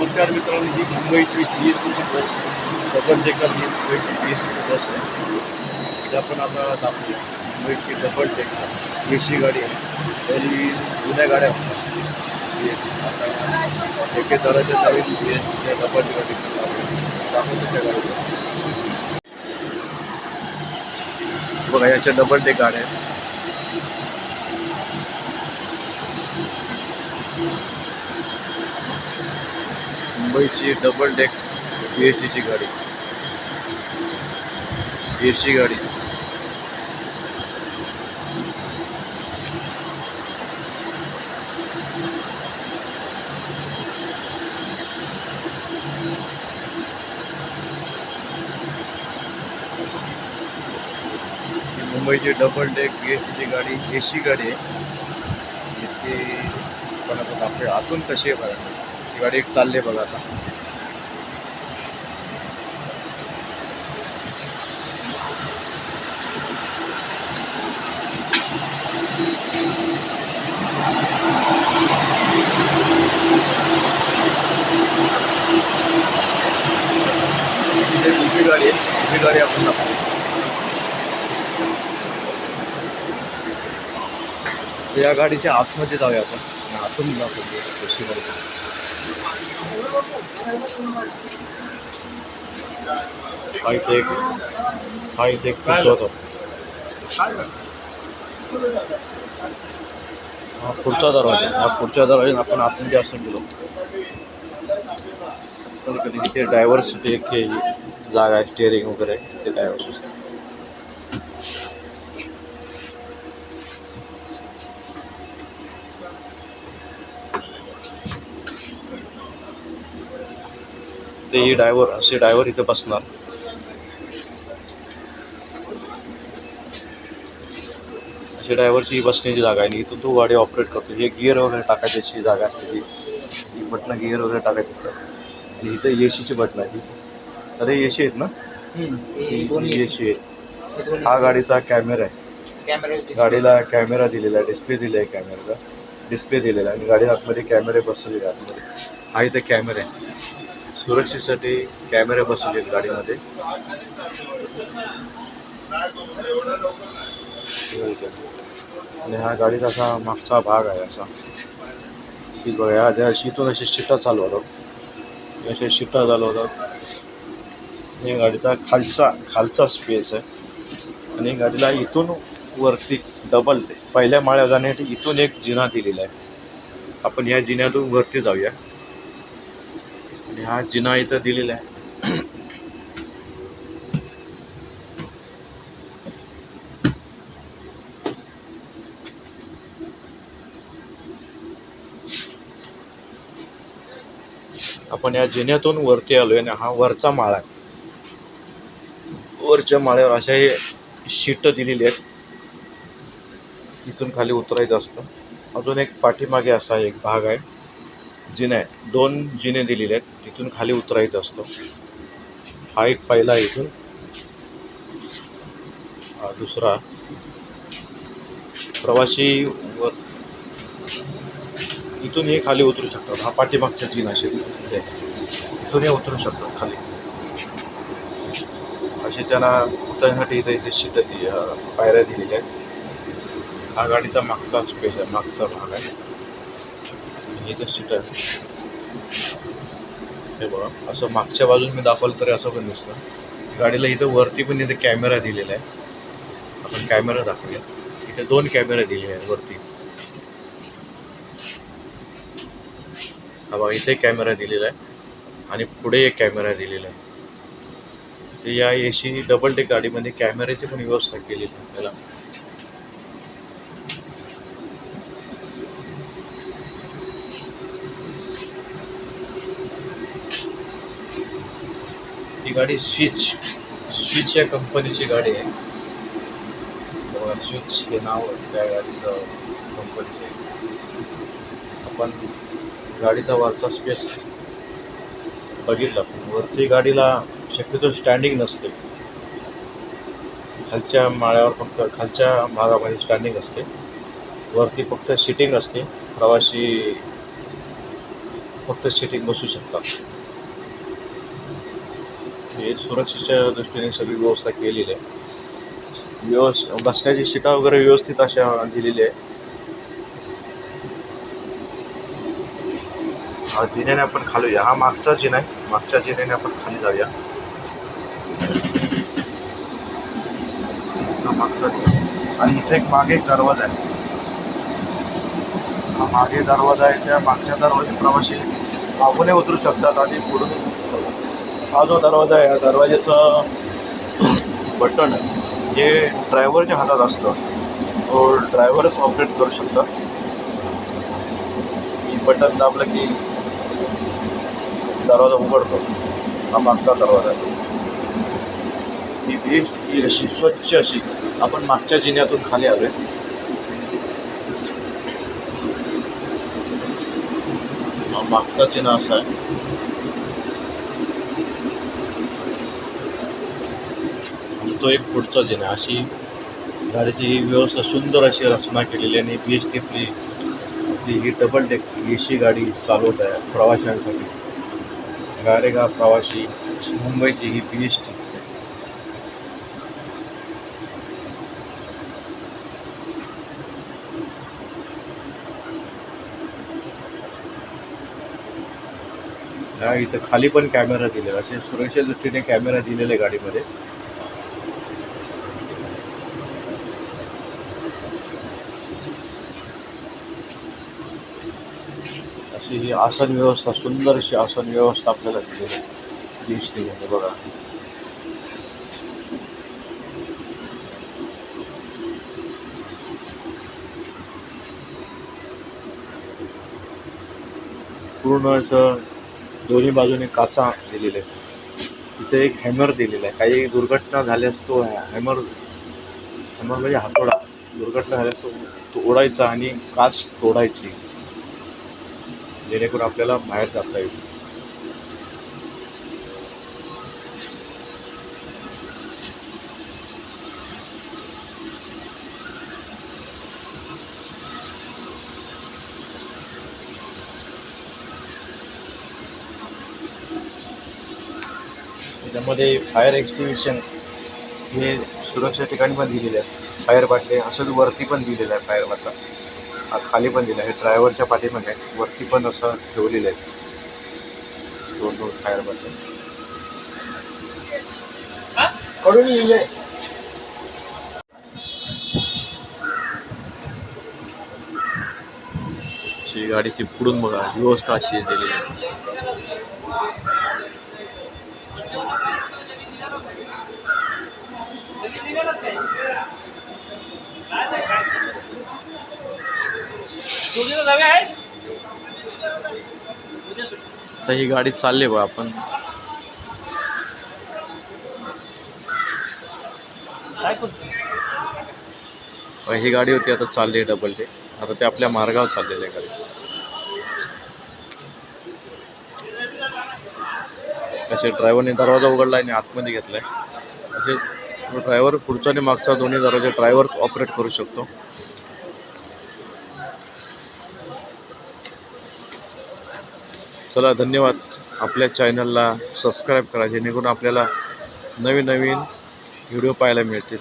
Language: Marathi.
नमस्कार मित्रांनो ही मुंबईची बी एस टीची बस डबल डेकर ही मुंबईची बी एस टीची बस आहे. ते आपण आता दाखवूया मुंबईची डबल डेकर ए सी गाडी आहे. तरी जुन्या गाड्या होत्या BST. एके दराच्या चाळीस बी एस टीच्या डबल गाडी दाखवतो त्या गाडीला बघा याच्या डबल डेक गाड्या आहेत. मुंबईची डबल डेक बी एस टीची गाडी. बी एस टी गाडी. मुंबईची डबल डेक बी एस टीची गाडी ए सी गाडी आहे. इथे पण आपण आपले आतून कशी आहे बघा गाडी एक चालली बघा आता. ही उभी गाडी आहे उभी गाडी आपण दाखवू. या गाडीच्या आतमध्ये जाऊया आपण. आतून दाखवूया कशी गाडी हा इथे एक हा इथे एक पुढचा होता. हा पुढचा दरवाजा हा पुढच्या दरवाजा आपण आतमध्ये असं गेलो. कधी कधी इथे ड्रायव्हरसाठी एक जागा आहे स्टेअरिंग वगैरे ते ड्रायव्हर ही ड्रायव्हर असे ड्रायव्हर इथे बसणार. अशी ड्रायव्हरची ही बसण्याची जागा आहे. इथून तो गाडी ऑपरेट करतो. हे गिअर वगैरे टाकायची जागा असते ती ही बटणं गिअर वगैरे टाकायची इथं ए सीची बटणं आहे अरे ए सी आहेत ना? ए सी आहे. हा गाडीचा कॅमेरा आहे. गाडीला कॅमेरा दिलेला आहे. डिस्प्ले दिला आहे कॅमेराचा डिस्प्ले दिलेला आहे. आणि गाडी आतमध्ये कॅमेरे बसवलेले आहेत आतमध्ये. हा इथे कॅमेरा आहे. सुरक्षेसाठी कॅमेरे बसवले आहेत गाडीमध्ये. आणि हा गाडीचा असा मागचा भाग आहे असा. की बघा ह्या शिटून असे शिटा चालू होतात. असे शिटा चालू होतात. हे गाडीचा खालचा खालचा स्पेस आहे. आणि गाडीला इथून वरती डबल पहिल्या माळ्या जाण्यासाठी इथून एक जिना दिलेला आहे. आपण या जिन्यातून वरती जाऊया. आणि हा जिना इथं दिलेला आहे. आपण या जिन्यातून वरती आलोय आणि हा वरचा माळा आहे. वरच्या माळ्यावर अशा हे शीट दिलेली आहेत. इथून खाली उतरायचं असतं. अजून एक पाठीमागे असा एक भाग आहे. जिने आहेत दोन जिने दिलेले आहेत. तिथून खाली उतरायचं असतो. हा एक पहिला इथून. दुसरा. प्रवासी वर. इथून हे खाली उतरू शकतात. हा पाठीमागचा जिन असे इथून हे उतरू शकतात खाली. असे त्यांना उतरण्यासाठी इथे इथे शिद पायऱ्या दिलेल्या आहेत. हा गाडीचा मागचा स्पेशल मागचा भाग आहे. आणि इथे आहे. हे बघा असं मागच्या बाजून मी दाखवलं तरी असं पण दिसतं. गाडीला इथं वरती पण इथे कॅमेरा दिलेला आहे. आपण कॅमेरा दाखवूया. इथे दोन कॅमेरे दिले आहेत वरती. हा बघा इथे कॅमेरा दिलेला आहे आणि पुढे एक कॅमेरा दिलेला आहे. तर या ए सी डबल डेक गाडीमध्ये कॅमेऱ्याची पण व्यवस्था केलेली आहे ही गाडी स्विच स्विच या कंपनीची गाडी आहे. स्विच हे नाव त्या गाडीचं कंपनीचं. आपण गाडीचा वरचा स्पेस बघितला वरती गाडीला शक्यतो स्टँडिंग नसते. खालच्या माळ्यावर फक्त खालच्या भागामध्ये स्टँडिंग असते. वरती फक्त सिटिंग असते. प्रवासी फक्त सिटिंग बसू शकतात. हे सुरक्षेच्या दृष्टीने सगळी व्यवस्था केलेली आहे. व्यवस् बसण्याची शिटा वगैरे व्यवस्थित अशा दिलेली आहे. हा जिन्याने आपण खालूया. हा मागचा जिना आहे. मागच्या जिन्याने आपण खाली जाऊया. हा मागचा आणि इथे एक मागे एक दरवाजा आहे. हा मागे दरवाजा आहे. त्या मागच्या दरवाजे प्रवासी मागूनही उतरू शकतात आणि पुढून हा जो दरवाजा आहे या दरवाज्याचं बटन हे ड्रायव्हरच्या हातात असतं. तो ड्रायव्हरच ऑपरेट करू शकतात ही बटन दाबलं की दरवाजा उघडतो. हा मागचा दरवाजा आहे. ही बेस्ट ही अशी स्वच्छ अशी आपण मागच्या जिन्यातून खाली आलोय. हा मागचा जिना असा आहे. तो एक पुढचा जिना. आहे. अशी गाडीची ही व्यवस्था सुंदर अशी रचना केलेली आणि बी एस टी आपली ही डबल डेक ए सी गाडी चालवत आहे प्रवाशांसाठी. गारेगा प्रवासी मुंबईची ही बी एस टी या इथं खाली पण कॅमेरा दिलेला असे सुरक्षा दृष्टीने कॅमेरा दिलेले गाडीमध्ये. अशी ही आसन व्यवस्था सुंदर अशी आसन व्यवस्था आपल्याला तिथे दिसते आहे बघा. पूर्णचं दोन्ही बाजूने काचा दिलेले आहेत. तिथे एक हॅमर दिलेला आहे. काही दुर्घटना झाल्यास तो हॅमर हॅमर म्हणजे हातोडा. दुर्घटना झाल्यास तो तो ओढायचा आणि काच तोडायची. जेणेकरून आपल्याला बाहेर जाता येईल. त्यामध्ये फायर एक्स्टिंग्विशन हे सुरक्षा ठिकाणी पण दिलेले आहे फायर बाटले असंच वरती पण दिलेलं आहे फायर बाटला खाली पण दिला. आहे ड्रायव्हरच्या पाठीमध्ये वरती पण असं ठेवलेलं आहे. दोन दोन फायर बाटले कडून लिहिले. अशी गाडीची पुढून बघा. व्यवस्था अशी दिलेली आहे. आता ही गाडी चालली बघा आपण. ही गाडी होती आता चालली डबल डे आता ते आपल्या मार्गावर चाललेलं आहे गाडी. असे ड्रायव्हरने दरवाजा उघडला आणि आतमध्ये घेतलाय. असे ड्रायव्हर पुढचा आणि मागचा दोन्ही दरवाजे ड्रायव्हर ऑपरेट करू शकतो. चला धन्यवाद. आपल्या चॅनलला सबस्क्राईब करा जेणेकरून आपल्याला नवीन नवीन व्हिडिओ पाहायला मिळतील.